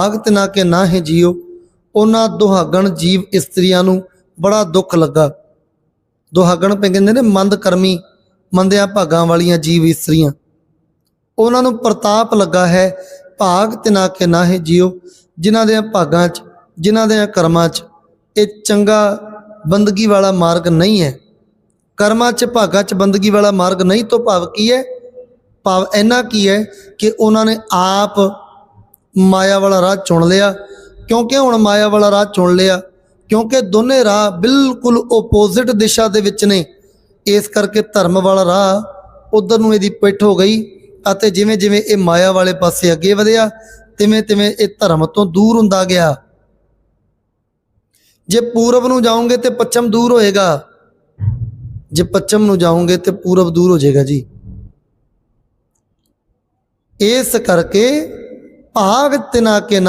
ਭਗਤ ਨਾ ਕੇ ਨਾ ਨਾਹੇ ਜੀਓ, ਉਹਨਾਂ ਦੁਹਾਗਣ ਜੀਵ ਇਸਤਰੀਆਂ ਨੂੰ ਬੜਾ ਦੁੱਖ ਲੱਗਾ। ਦੁਹਾਗਣ ਪੇ ਕਹਿੰਦੇ ਨੇ, ਮੰਦ ਕਰਮੀ, ਮੰਦਿਆਂ ਭਾਗਾਂ ਵਾਲੀਆਂ ਜੀਵ ਇਸਤਰੀਆਂ। ਉਹਨਾਂ ਨੂੰ ਪ੍ਰਤਾਪ ਲੱਗਾ ਹੈ, ਭਾਗ ਤਿਨਾ ਕੇ ਨਾਹੇ ਜੀਓ, ਜਿਨ੍ਹਾਂ ਦੇ ਭਾਗਾਂ 'ਚ, ਜਿਨ੍ਹਾਂ ਦੇ ਕਰਮਾਂ 'ਚ, ਇਹ ਚੰਗਾ ਬੰਦਗੀ ਵਾਲਾ ਮਾਰਗ ਨਹੀਂ ਹੈ। ਕਰਮਾਂ 'ਚ, ਭਾਗਾਂ 'ਚ ਬੰਦਗੀ ਵਾਲਾ ਮਾਰਗ ਨਹੀਂ, ਤੋਂ ਭਾਵ ਕੀ ਹੈ? ਭਾਵ ਇੰਨਾ ਕੀ ਹੈ ਕਿ ਉਹਨਾਂ ਨੇ ਆਪ ਮਾਇਆ ਵਾਲਾ ਰਾਹ ਚੁਣ ਲਿਆ। ਕਿਉਂਕਿ ਹੁਣ ਮਾਇਆ ਵਾਲਾ ਰਾਹ ਚੁਣ ਲਿਆ, ਕਿਉਂਕਿ ਦੋਨੇ ਰਾਹ ਬਿਲਕੁਲ ਆਪੋਜ਼ਿਟ ਦਿਸ਼ਾ ਦੇ ਵਿੱਚ ਨੇ। ਇਸ ਕਰਕੇ ਧਰਮ ਵਾਲਾ ਰਾਹ ਉਧਰ ਨੂੰ ਇਹਦੀ ਪਿੱਠ ਹੋ ਗਈ ਅਤੇ ਜਿਵੇਂ ਜਿਵੇਂ ਇਹ ਮਾਇਆ ਵਾਲੇ ਪਾਸੇ ਅੱਗੇ ਵਧਿਆ, ਤਿਵੇਂ ਤਿਵੇਂ ਇਹ ਧਰਮ ਤੋਂ ਦੂਰ ਹੁੰਦਾ ਗਿਆ। ਜੇ ਪੂਰਬ ਨੂੰ ਜਾਓਗੇ ਤੇ ਪੱਛਮ ਦੂਰ ਹੋਏਗਾ। ਜੇ ਪੱਛਮ ਨੂੰ ਜਾਓਗੇ ਤੇ ਪੂਰਬ ਦੂਰ ਹੋ ਜਾਏਗਾ ਜੀ। ਇਸ ਕਰਕੇ ਭਾਗ ਤਿਨਾ ਕੇ